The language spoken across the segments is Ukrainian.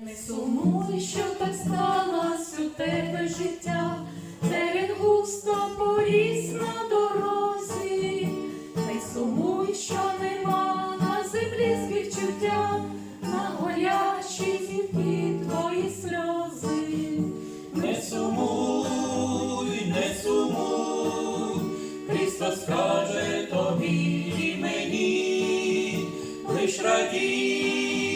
Не сумуй, що так сталось у тебе життя, терен густо поріс на дорозі, не сумуй, що нема на землі співчуття, на горячі зірки твої сльози. Не сумуй, не сумуй, Христос каже тобі і мені, лиш радій,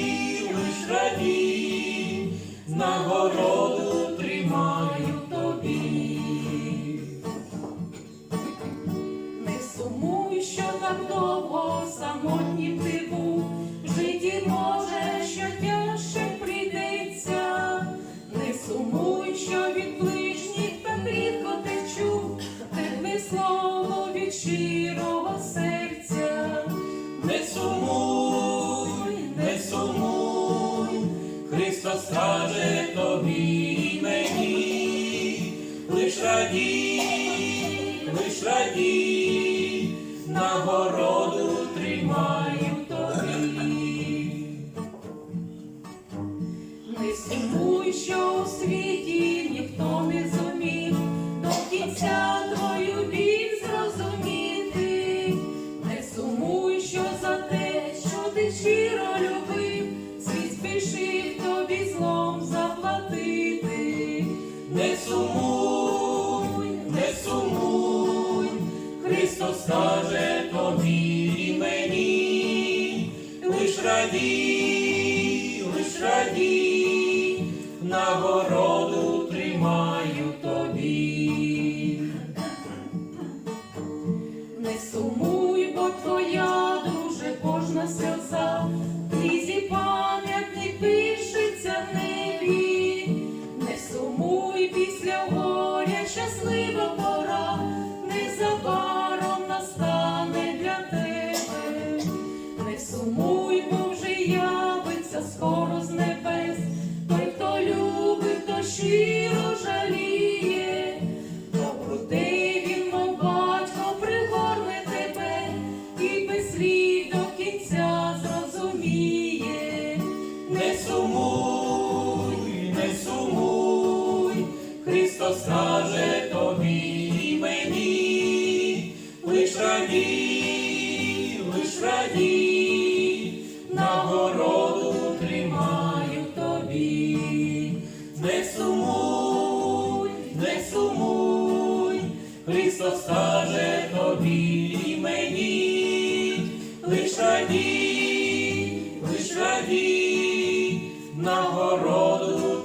щирого серця. Не сумуй, не сумуй, Христос каже тобі і мені, лиш радій, лиш радій, нагороду тримаю тобі. Не сумуй, що у світі ніхто не зумів щиро любив, світ спішив тобі злом заплатити. Не сумуй, не сумуй, Христос каже тобі і мені, лиш радій, лиш радій, нагороду сльоза, в книзі Христос каже тобі і мені, лиш радій, лиш радій, нагороду тримаю тобі. Не сумуй, не сумуй, Христос каже тобі і мені, лиш радій, лиш радій, нагороду